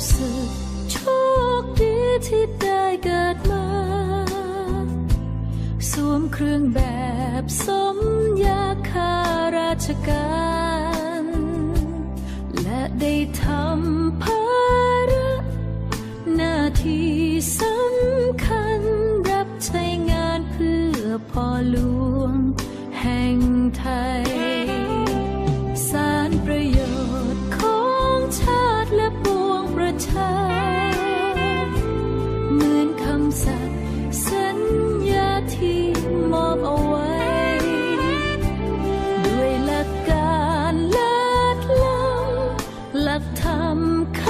้สึกโชคดีที่ได้เกิดมา สวมเครื่องแบบสมยาคาราชการ และได้ทำำคัญ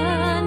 dan